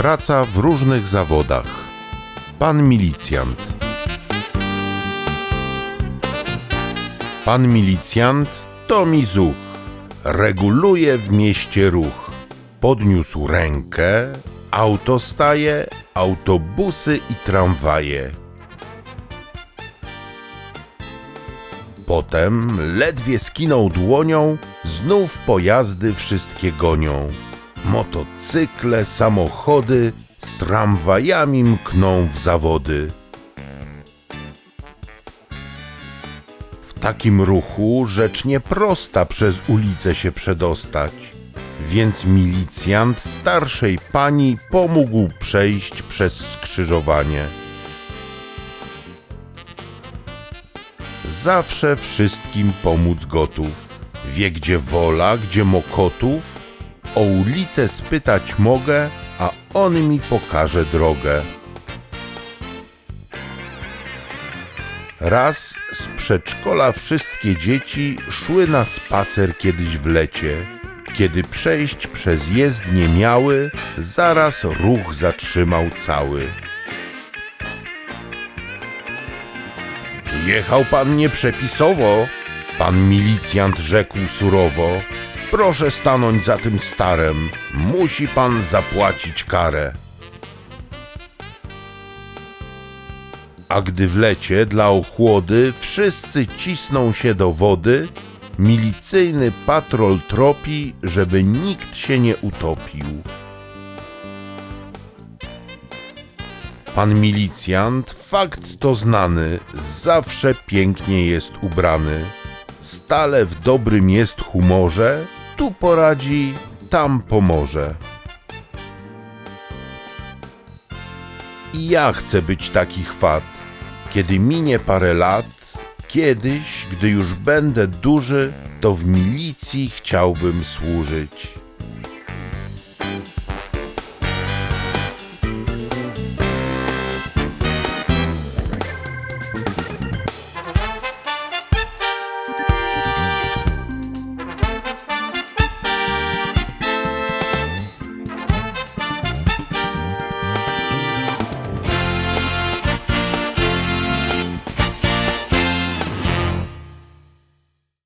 praca w różnych zawodach. Pan milicjant. Pan milicjant to Mizuch. Reguluje w mieście ruch. Podniósł rękę, auto staje, autobusy i tramwaje. Potem ledwie skinął dłonią, znów pojazdy wszystkie gonią. Motocykle, samochody z tramwajami mkną w zawody. W takim ruchu rzecz nieprosta przez ulicę się przedostać, więc milicjant starszej pani pomógł przejść przez skrzyżowanie. Zawsze wszystkim pomóc gotów. Wie gdzie wola, gdzie mokotów. O ulicę spytać mogę, a on mi pokaże drogę. Raz z przedszkola wszystkie dzieci szły na spacer kiedyś w lecie. Kiedy przejść przez jezdnię miały, zaraz ruch zatrzymał cały. Jechał pan nieprzepisowo, pan milicjant rzekł surowo. Proszę stanąć za tym starem, musi pan zapłacić karę. A gdy w lecie dla ochłody wszyscy cisną się do wody, milicyjny patrol tropi, żeby nikt się nie utopił. Pan milicjant, fakt to znany, zawsze pięknie jest ubrany. Stale w dobrym jest humorze, tu poradzi, tam pomoże. I ja chcę być taki chwat, kiedy minie parę lat, kiedyś, gdy już będę duży, to w milicji chciałbym służyć.